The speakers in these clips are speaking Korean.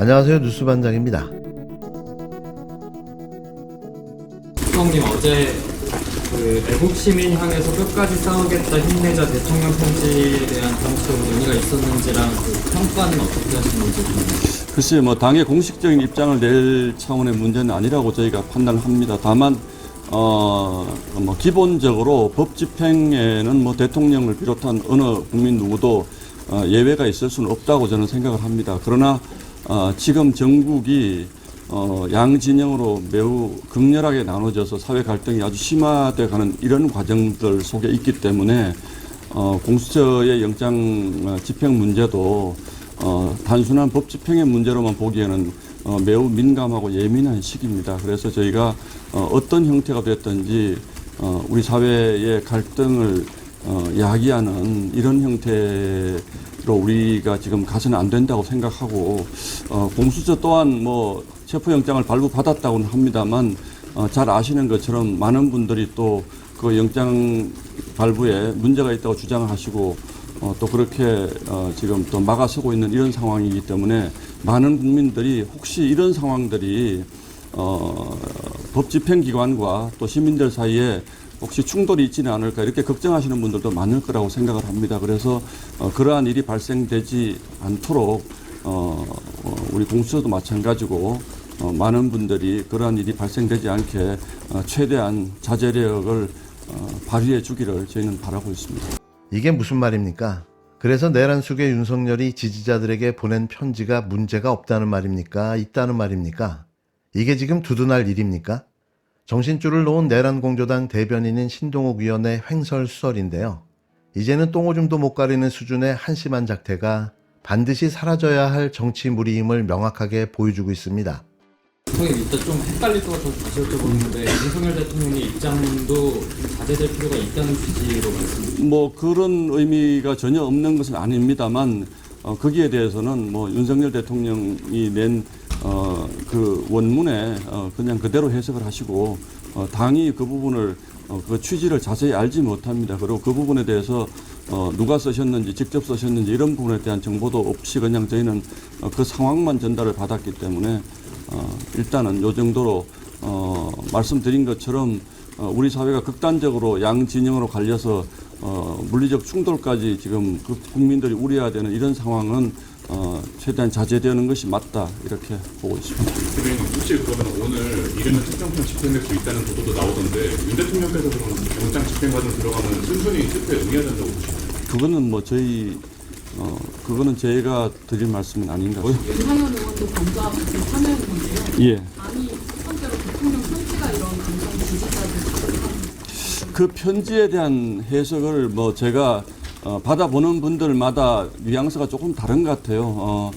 안녕하세요 뉴스반장입니다. 수석님 어제 그 애국 시민 향해서 끝까지 싸우겠다 힘내자 대통령 편지에 대한 정치적 논의가 있었는지랑 그 평가는 어떻게 하시는지 좀 글쎄 뭐 당의 공식적인 입장을 낼 차원의 문제는 아니라고 저희가 판단합니다. 다만 어뭐 기본적으로 법 집행에는 뭐 대통령을 비롯한 어느 국민 누구도 어, 예외가 있을 수는 없다고 저는 생각을 합니다. 그러나 어, 지금 전국이 어, 양 진영으로 매우 극렬하게 나눠져서 사회 갈등이 아주 심화돼 가는 이런 과정들 속에 있기 때문에 어, 공수처의 영장 어, 집행 문제도 어, 단순한 법 집행의 문제로만 보기에는 어, 매우 민감하고 예민한 시기입니다. 그래서 저희가 어, 어떤 형태가 됐든지 어, 우리 사회의 갈등을 어, 야기하는 이런 형태로 우리가 지금 가서는 안 된다고 생각하고 어, 공수처 또한 뭐 체포영장을 발부받았다고는 합니다만 어, 잘 아시는 것처럼 많은 분들이 또 그 영장 발부에 문제가 있다고 주장을 하시고 어, 또 그렇게 어, 지금 또 막아서고 있는 이런 상황이기 때문에 많은 국민들이 혹시 이런 상황들이 어, 법 집행기관과 또 시민들 사이에 혹시 충돌이 있지는 않을까 이렇게 걱정하시는 분들도 많을 거라고 생각을 합니다. 그래서 어, 그러한 일이 발생되지 않도록 어, 어, 우리 공수처도 마찬가지고 어, 많은 분들이 그러한 일이 발생되지 않게 어, 최대한 자제력을 어, 발휘해 주기를 저희는 바라고 있습니다. 이게 무슨 말입니까? 그래서 내란 속의 윤석열이 지지자들에게 보낸 편지가 문제가 없다는 말입니까? 있다는 말입니까? 이게 지금 두둔할 일입니까? 정신줄을 놓은 내란 공조당 대변인인 신동욱 위원의 횡설수설인데요. 이제는 똥오줌도 못 가리는 수준의 한심한 작태가 반드시 사라져야 할 정치 무리임을 명확하게 보여주고 있습니다. 수석님 일단 좀 헷갈릴 것 같아서 다시 여쭤보는데 윤석열 대통령의 입장도 좀 자제될 필요가 있다는 취지로 말씀 뭐 그런 의미가 전혀 없는 것은 아닙니다만 어, 거기에 대해서는 뭐 윤석열 대통령이 낸 어, 그 원문에 어, 그냥 그대로 해석을 하시고 어, 당이 그 부분을 어, 그 취지를 자세히 알지 못합니다. 그리고 그 부분에 대해서 어, 누가 쓰셨는지 직접 쓰셨는지 이런 부분에 대한 정보도 없이 그냥 저희는 어, 그 상황만 전달을 받았기 때문에 어, 일단은 요 정도로 어, 말씀드린 것처럼 어, 우리 사회가 극단적으로 양 진영으로 갈려서 어, 물리적 충돌까지 지금 그 국민들이 우려해야 되는 이런 상황은 어, 최대한 자제되는 것이 맞다 이렇게 보고 있습니다. 대변인 혹시 그러면 오늘 이르는 특정편 집행될 수 있다는 보도도 나오던데 윤 대통령께서 그러면 영장 집행 과정 들어가면 순순히 투표에 응해야 된다고 보시나요? 그거는 뭐 저희 어, 그거는 저희가 드릴 말씀은 아닌 것 같고요. 윤상현 의원도 감사 같은 참여했는데요. 예. 아니 첫 번째로 대통령 선지가 이런 감정 지지자들 그 편지에 대한 해석을 뭐 제가 어, 받아보는 분들마다 뉘앙스가 조금 다른 것 같아요. 어,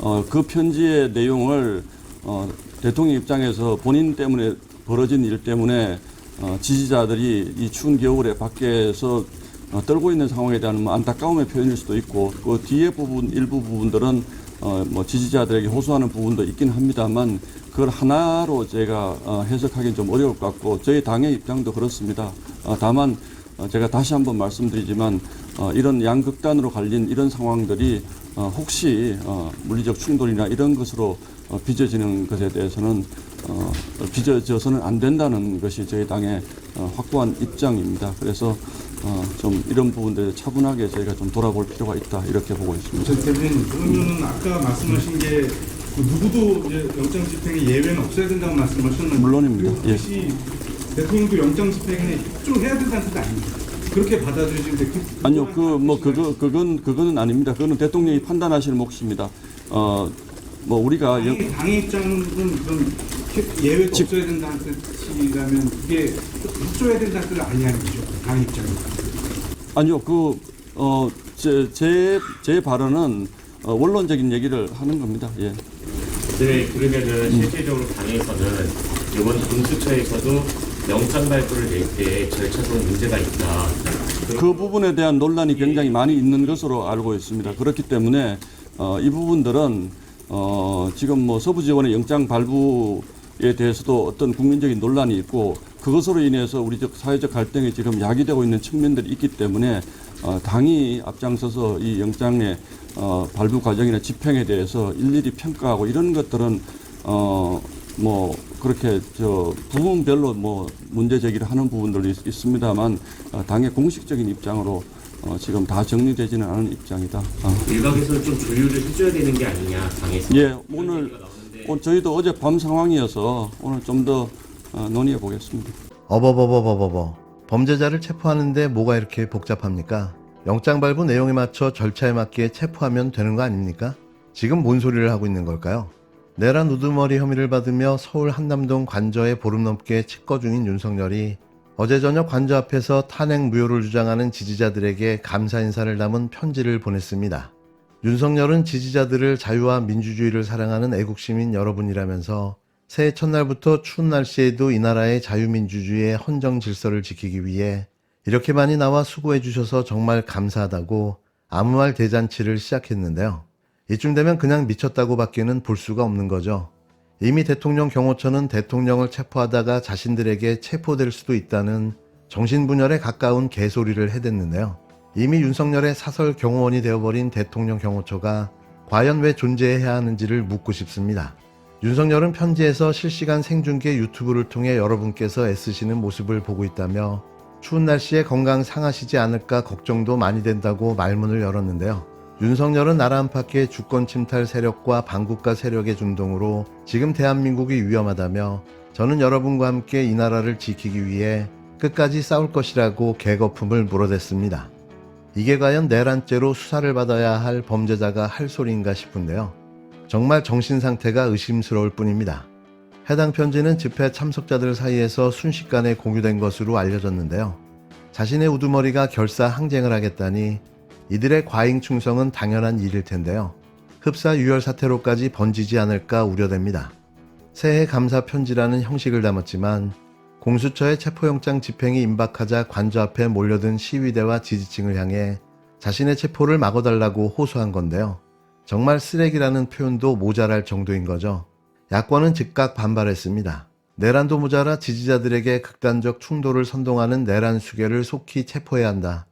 어, 그 편지의 내용을 어, 대통령 입장에서 본인 때문에 벌어진 일 때문에 어, 지지자들이 이 추운 겨울에 밖에서 어, 떨고 있는 상황에 대한 뭐 안타까움의 표현일 수도 있고 그 뒤에 부분 일부 부분들은 어, 뭐 지지자들에게 호소하는 부분도 있긴 합니다만 그걸 하나로 제가 어, 해석하기는 좀 어려울 것 같고 저희 당의 입장도 그렇습니다. 어, 다만 어, 제가 다시 한번 말씀드리지만 어, 이런 양극단으로 갈린 이런 상황들이 어, 혹시 어, 물리적 충돌이나 이런 것으로 어, 빚어지는 것에 대해서는 어, 빚어져서는 안 된다는 것이 저희 당의 어, 확고한 입장입니다. 그래서 어, 좀 이런 부분들 차분하게 저희가 좀 돌아볼 필요가 있다 이렇게 보고 있습니다. 저 대표님 그러면은 아까 말씀하신 게그 누구도 이제 영장 집행에 예외는 없어야 된다고 말씀하셨는데 물론입니다. 그 혹시 대통령도 영장 집행에 협조해야 된다는 뜻 아닙니까? 그렇게 받아들여지는데 그 아니요, 그 뭐 그거 그건 그거는 아닙니다. 그거는 대통령이 판단하실 몫입니다. 어, 뭐 우리가 영, 당의, 당의 입장은 그럼 예외가 집- 없어야 된다는 뜻이라면 그게 협조해야 된다는 뜻은 아니라는 거죠 당의 입장이 아니요, 그, 어, 제, 제, 제 발언은 어, 원론적인 얘기를 하는 겁니다. 예. 네, 그러면은 실질적으로 당에서는 이번 공수처에서도 영장 발부를 낼 때 절차적으로 문제가 있다. 그 부분에 대한 논란이 굉장히 많이 있는 것으로 알고 있습니다. 그렇기 때문에 어, 이 부분들은 어, 지금 뭐 서부지원의 영장 발부에 대해서도 어떤 국민적인 논란이 있고 그것으로 인해서 우리 적 사회적 갈등이 지금 야기되고 있는 측면들이 있기 때문에 어, 당이 앞장서서 이 영장의 어, 발부 과정이나 집행에 대해서 일일이 평가하고 이런 것들은 어, 뭐 그렇게 저 부분별로 뭐 문제 제기를 하는 부분들도 있, 있습니다만 어, 당의 공식적인 입장으로 어, 지금 다 정리되지는 않은 입장이다. 어. 일각에서는 좀 조율을 해줘야 되는 게 아니냐 당에서 예, 오늘 어, 저희도 어제 밤 상황이어서 오늘 좀더 어, 논의해 보겠습니다. 어버버버버버버. 범죄자를 체포하는데 뭐가 이렇게 복잡합니까? 영장 발부 내용에 맞춰 절차에 맞게 체포하면 되는 거 아닙니까? 지금 뭔 소리를 하고 있는 걸까요? 내란 우두머리 혐의를 받으며 서울 한남동 관저에 보름 넘게 칩거 중인 윤석열이 어제 저녁 관저 앞에서 탄핵 무효를 주장하는 지지자들에게 감사 인사를 담은 편지를 보냈습니다. 윤석열은 지지자들을 자유와 민주주의를 사랑하는 애국시민 여러분이라면서 새해 첫날부터 추운 날씨에도 이 나라의 자유민주주의의 헌정 질서를 지키기 위해 이렇게 많이 나와 수고해 주셔서 정말 감사하다고 아무 말 대잔치를 시작했는데요. 이쯤 되면 그냥 미쳤다고 밖에는 볼 수가 없는 거죠. 이미 대통령 경호처는 대통령을 체포하다가 자신들에게 체포될 수도 있다는 정신분열에 가까운 개소리를 해댔는데요. 이미 윤석열의 사설 경호원이 되어버린 대통령 경호처가 과연 왜 존재해야 하는지를 묻고 싶습니다. 윤석열은 편지에서 실시간 생중계 유튜브를 통해 여러분께서 애쓰시는 모습을 보고 있다며 추운 날씨에 건강 상하시지 않을까 걱정도 많이 된다고 말문을 열었는데요. 윤석열은 나라 안팎의 주권 침탈 세력과 반국가 세력의 준동으로 지금 대한민국이 위험하다며 저는 여러분과 함께 이 나라를 지키기 위해 끝까지 싸울 것이라고 개거품을 물어댔습니다. 이게 과연 내란죄로 수사를 받아야 할 범죄자가 할 소리인가 싶은데요. 정말 정신 상태가 의심스러울 뿐입니다. 해당 편지는 집회 참석자들 사이에서 순식간에 공유된 것으로 알려졌는데요. 자신의 우두머리가 결사 항쟁을 하겠다니 이들의 과잉 충성은 당연한 일일 텐데요. 흡사 유혈 사태로까지 번지지 않을까 우려됩니다. 새해 감사 편지라는 형식을 담았지만 공수처의 체포영장 집행이 임박하자 관저 앞에 몰려든 시위대와 지지층을 향해 자신의 체포를 막아달라고 호소한 건데요. 정말 쓰레기라는 표현도 모자랄 정도인 거죠. 야권은 즉각 반발했습니다. 내란도 모자라 지지자들에게 극단적 충돌을 선동하는 내란 수괴를 속히 체포해야 한다.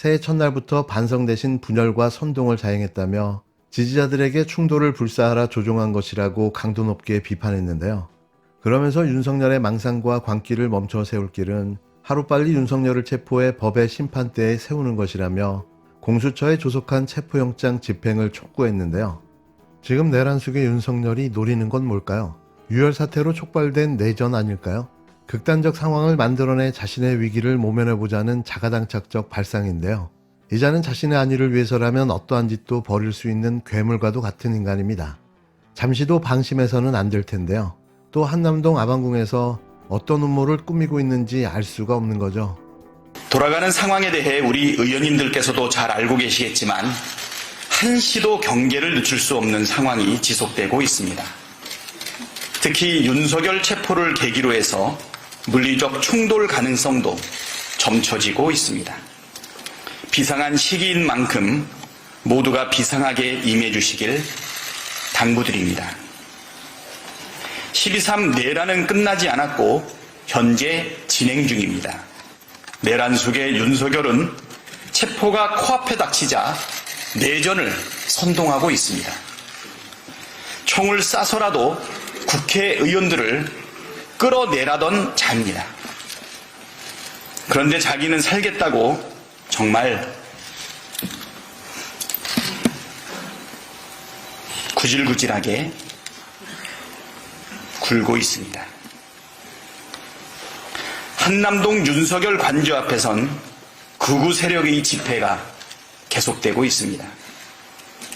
새해 첫날부터 반성 대신 분열과 선동을 자행했다며 지지자들에게 충돌을 불사하라 조종한 것이라고 강도 높게 비판했는데요. 그러면서 윤석열의 망상과 광기를 멈춰 세울 길은 하루빨리 윤석열을 체포해 법의 심판대에 세우는 것이라며 공수처에 조속한 체포영장 집행을 촉구했는데요. 지금 내란 속의 윤석열이 노리는 건 뭘까요? 유혈 사태로 촉발된 내전 아닐까요? 극단적 상황을 만들어내 자신의 위기를 모면해보자는 자가당착적 발상인데요. 이자는 자신의 안위를 위해서라면 어떠한 짓도 벌일 수 있는 괴물과도 같은 인간입니다. 잠시도 방심해서는 안 될 텐데요. 또 한남동 아방궁에서 어떤 음모를 꾸미고 있는지 알 수가 없는 거죠. 돌아가는 상황에 대해 우리 의원님들께서도 잘 알고 계시겠지만 한시도 경계를 늦출 수 없는 상황이 지속되고 있습니다. 특히 윤석열 체포를 계기로 해서 물리적 충돌 가능성도 점쳐지고 있습니다. 비상한 시기인 만큼 모두가 비상하게 임해 주시길 당부드립니다. 12.3 내란은 끝나지 않았고 현재 진행 중입니다. 내란 속의 윤석열은 체포가 코앞에 닥치자 내전을 선동하고 있습니다. 총을 쏴서라도 국회의원들을 끌어내라던 자입니다. 그런데 자기는 살겠다고 정말 구질구질하게 굴고 있습니다. 한남동 윤석열 관저 앞에선 극우 세력의 집회가 계속되고 있습니다.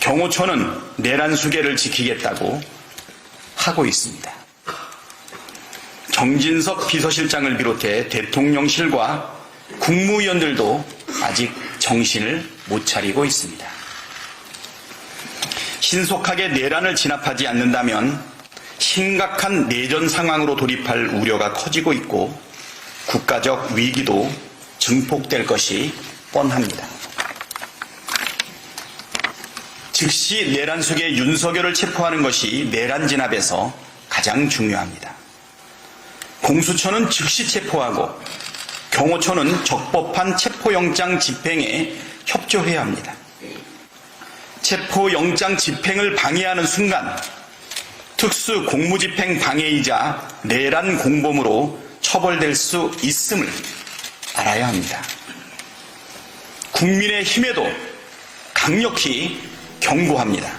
경호처는 내란 수계를 지키겠다고 하고 있습니다. 정진석 비서실장을 비롯해 대통령실과 국무위원들도 아직 정신을 못 차리고 있습니다. 신속하게 내란을 진압하지 않는다면 심각한 내전 상황으로 돌입할 우려가 커지고 있고 국가적 위기도 증폭될 것이 뻔합니다. 즉시 내란 속의 윤석열을 체포하는 것이 내란 진압에서 가장 중요합니다. 공수처는 즉시 체포하고 경호처는 적법한 체포영장 집행에 협조해야 합니다. 체포영장 집행을 방해하는 순간 특수 공무집행 방해이자 내란 공범으로 처벌될 수 있음을 알아야 합니다. 국민의 힘에도 강력히 경고합니다.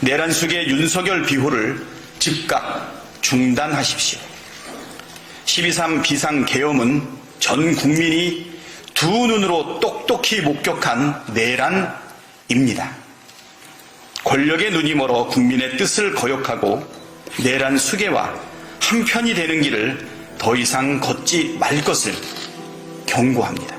내란 속의 윤석열 비호를 즉각 중단하십시오. 12.3 비상계엄은 전 국민이 두 눈으로 똑똑히 목격한 내란입니다. 권력의 눈이 멀어 국민의 뜻을 거역하고 내란 수계와 한편이 되는 길을 더 이상 걷지 말 것을 경고합니다.